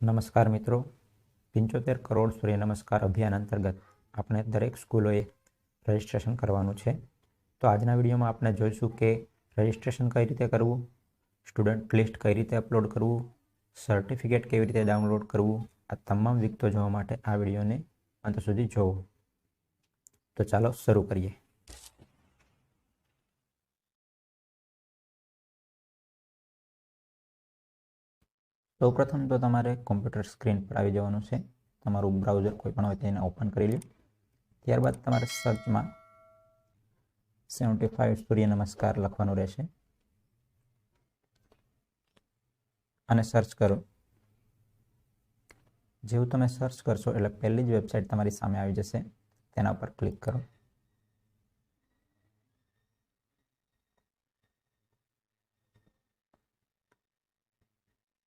નમસ્કાર મિત્રો. પંચોતેર કરોડ સૂર્ય નમસ્કાર અભિયાન અંતર્ગત આપણે દરેક સ્કૂલોએ રજિસ્ટ્રેશન કરવાનું છે. તો આજના વિડીયોમાં આપણે જોઈશું કે રજિસ્ટ્રેશન કઈ રીતે કરવું, સ્ટુડન્ટ લિસ્ટ કઈ રીતે અપલોડ કરવું, સર્ટિફિકેટ કેવી રીતે ડાઉનલોડ કરવું, આ તમામ વિગતો જોવા માટે આ વિડીયોને અંત સુધી જોવો. તો ચાલો શરૂ કરીએ. સૌપ્રથમ તો તમારે કોમ્પ્યુટર સ્ક્રીન પર આવી જવાનું છે. તમારું બ્રાઉઝર કોઈ પણ હોય તેને ઓપન કરી લો ત્યારબાદ તમારે સર્ચમાં સેવન્ટી ફાઇવ સૂર્ય નમસ્કાર લખવાનું રહેશે. અને સર્ચ કરો. જેવું તમે સર્ચ કરશો એટલે પહેલી જ વેબસાઇટ તમારી સામે આવી જશે. તેના પર ક્લિક કરો.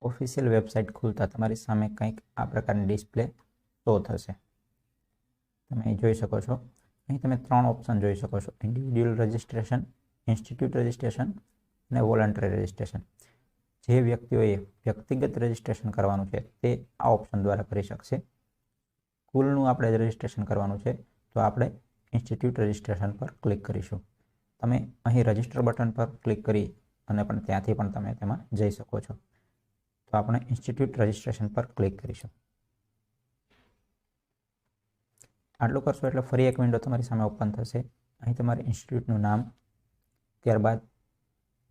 ઓફિશિયલ વેબસાઇટ ખુલતા તમારી સામે કંઈક આ પ્રકારની ડિસ્પ્લે શો થશે. તમે જોઈ શકો છો. અહીં તમે ત્રણ ઓપ્શન જોઈ શકો છો. ઇન્ડિવિડ્યુઅલ રજિસ્ટ્રેશન ઇન્સ્ટિટ્યૂટ રજિસ્ટ્રેશન અને વોલન્ટરી રજિસ્ટ્રેશન જે વ્યક્તિઓએ વ્યક્તિગત રજિસ્ટ્રેશન કરવાનું છે તે આ ઓપ્શન દ્વારા કરી શકશે. કુલનું આપણે રજિસ્ટ્રેશન કરવાનું છે તો આપણે ઇન્સ્ટિટ્યૂટ રજિસ્ટ્રેશન પર ક્લિક કરીશું. તમે અહીં રજિસ્ટર બટન પર ક્લિક કરી અને પણ ત્યાંથી પણ તમે તેમાં જઈ શકો છો. તો આપણે ઇન્સ્ટિટ્યૂટ રજિસ્ટ્રેશન પર ક્લિક કરીશું. આટલું કરશો એટલે ફરી એક વિન્ડો તમારી સામે ઓપન થશે. અહીં તમારે ઇન્સ્ટિટ્યૂટનું નામ, ત્યારબાદ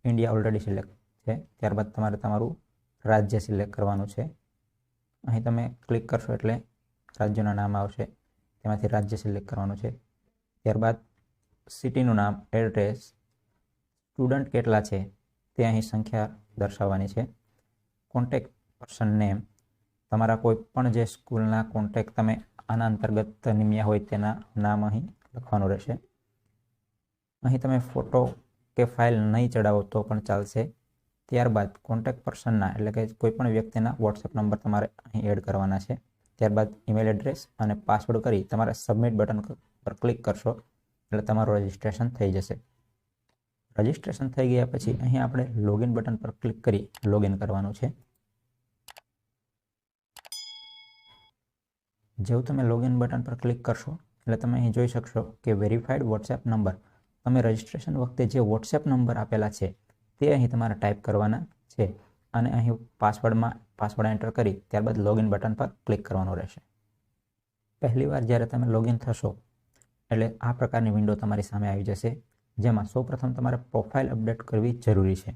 ઇન્ડિયા ઓલરેડી સિલેક્ટ છે. ત્યારબાદ તમારે તમારું રાજ્ય સિલેક્ટ કરવાનું છે. અહીં તમે ક્લિક કરશો એટલે રાજ્યનું નામ આવશે. તેમાંથી રાજ્ય સિલેક્ટ કરવાનું છે. ત્યારબાદ સિટીનું નામ એડ્રેસ સ્ટુડન્ટ કેટલા છે તે અહીં સંખ્યા દર્શાવવાની છે. કોન્ટેક્ટ પર્સન નેમ તમારા કોઈ પણ જે સ્કૂલના કોન્ટેક તમે આના અંતર્ગત નિમ્યા હોય તેના નામ અહીં લખવાનું રહેશે. અહીં તમે ફોટો કે ફાઇલ નહીં ચડાવો તો પણ ચાલશે. ત્યારબાદ કોન્ટેક્ટ પર્સનના એટલે કે કોઈપણ વ્યક્તિના વોટ્સએપ નંબર તમારે અહીં એડ કરવાના છે. ત્યારબાદ ઈમેલ એડ્રેસ અને પાસવર્ડ કરી તમારે સબમિટ બટન પર ક્લિક કરશો એટલે તમારું રજિસ્ટ્રેશન થઈ જશે. રજિસ્ટ્રેશન થઈ ગયા પછી અહીં આપણે લોગિન બટન પર ક્લિક કરી લોગિન કરવાનું છે. જેવું તમે લોગિન બટન પર ક્લિક કરશો, એટલે તમે અહીં જોઈ શકશો કે વેરીફાઈડ વોટ્સએપ નંબર તમે રજિસ્ટ્રેશન વખતે જે વોટ્સએપ નંબર આપેલા છે, તે અહીં તમારે ટાઈપ કરવાના છે અને અહીં પાસવર્ડમાં પાસવર્ડ એન્ટર કરી ત્યારબાદ લોગિન બટન પર ક્લિક કરવાનું રહેશે. પહેલીવાર જ્યારે તમે લોગિન થશો, એટલે આ પ્રકારની વિન્ડો તમારી સામે આવી જશે, જેમાં સૌપ્રથમ તમારે પ્રોફાઇલ અપડેટ કરવી જરૂરી છે.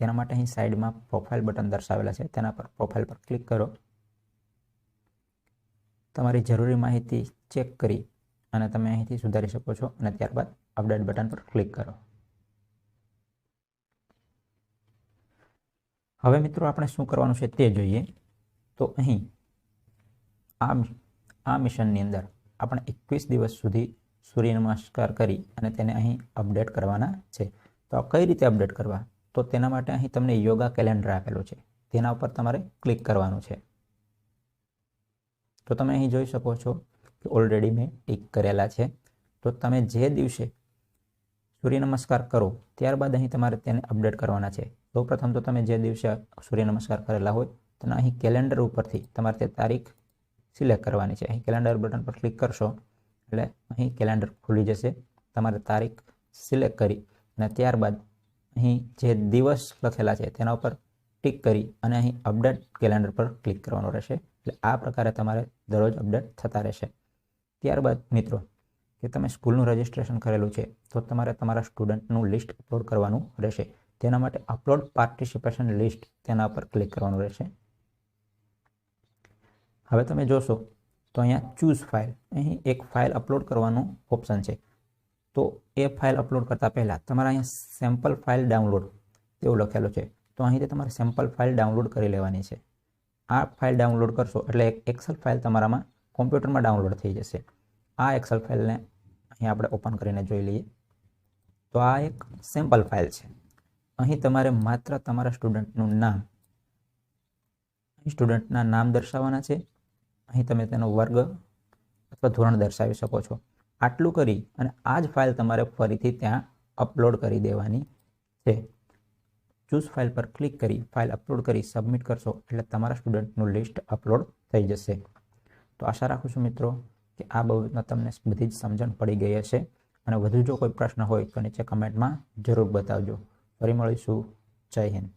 તેના માટે અહીં સાઇડમાં પ્રોફાઇલ બટન દર્શાવેલા છે, તેના પર પ્રોફાઇલ પર ક્લિક કરો. તમારી જરૂરી માહિતી ચેક કરી અને તમે અહીંથી સુધારી શકો છો અને ત્યારબાદ અપડેટ બટન પર ક્લિક કરો. હવે મિત્રો આપણે શું કરવાનું છે તે જોઈએ. તો અહીં આ આ મિશનની અંદર આપણે એકવીસ દિવસ સુધી સૂર્ય નમસ્કાર કરી અને તેને અહીં અપડેટ કરવાના છે. તો કઈ રીતે અપડેટ કરવા? તો તેના માટે અહીં તમને યોગા કેલેન્ડર આપેલું છે. તેના ઉપર તમારે ક્લિક કરવાનું છે. તો તમે અહીં જોઈ શકો છો કે ઓલરેડી મેં ટીક કરેલા છે. તો તમે જે દિવસે સૂર્ય નમસ્કાર કરો, ત્યારબાદ અહીં તમારે તેને અપડેટ કરવાના છે. સૌપ્રથમ તો તમે જે દિવસે સૂર્ય નમસ્કાર કરેલા હોય, તેના અહીં કેલેન્ડર ઉપરથી તમારે તે તારીખ સિલેક્ટ કરવાની છે. અહીં કેલેન્ડર બટન પર ક્લિક કરશો, એટલે અહીં કેલેન્ડર ખુલી જશે. તમારે તારીખ સિલેક્ટ કરી અને ત્યારબાદ અહીં જે દિવસ લખેલા છે, તેના ઉપર ટિક કરી અને અહીં અપડેટ કેલેન્ડર પર ક્લિક કરવાનું રહેશે. એટલે આ પ્રકારે તમારે દરરોજ અપડેટ થતા રહેશે. ત્યારબાદ મિત્રો, કે તમે સ્કૂલનું રજિસ્ટ્રેશન કરેલું છે, તો તમારે તમારા સ્ટુડન્ટનું લિસ્ટ અપલોડ કરવાનું રહેશે. તેના માટે અપલોડ પાર્ટિસિપેશન લિસ્ટ તેના પર ક્લિક કરવાનું રહેશે. હવે તમે જોશો, તો અહીંયા ચૂઝ ફાઇલ. અહીં એક ફાઇલ અપલોડ કરવાનું ઓપ્શન છે. તો એ ફાઇલ અપલોડ કરતાં પહેલાં તમારે અહીંયા સેમ્પલ ફાઇલ ડાઉનલોડ તેવું લખેલું છે. તો અહીંથી તમારે સેમ્પલ ફાઇલ ડાઉનલોડ કરી લેવાની છે. આ ફાઇલ ડાઉનલોડ કરશો એટલે એક એક્સેલ ફાઇલ તમારામાં કોમ્પ્યુટરમાં ડાઉનલોડ થઈ જશે. આ એક્સેલ ફાઇલને અહીં આપણે ઓપન કરીને જોઈ લઈએ. તો આ એક સેમ્પલ ફાઇલ છે. અહીં તમારે માત્ર તમારા સ્ટુડન્ટનું નામ સ્ટુડન્ટના નામ દર્શાવવાના છે. અહીં તમે તેનો વર્ગ અથવા ધોરણ દર્શાવી શકો છો. આટલું કરી અને આ જ ફાઇલ તમારે ફરીથી ત્યાં અપલોડ કરી દેવાની છે. ચૂઝ ફાઇલ પર ક્લિક કરી ફાઇલ અપલોડ કરી સબમિટ કરશો એટલે તમારા સ્ટુડન્ટનું લિસ્ટ અપલોડ થઈ જશે. તો આશા રાખું છું મિત્રો કે આ બાબતમાં તમને બધી જ સમજણ પડી ગઈ હશે અને વધુ જો કોઈ પ્રશ્ન હોય તો નીચે કમેન્ટમાં જરૂર બતાવજો. ફરી મળીશું. જય હિન્દ.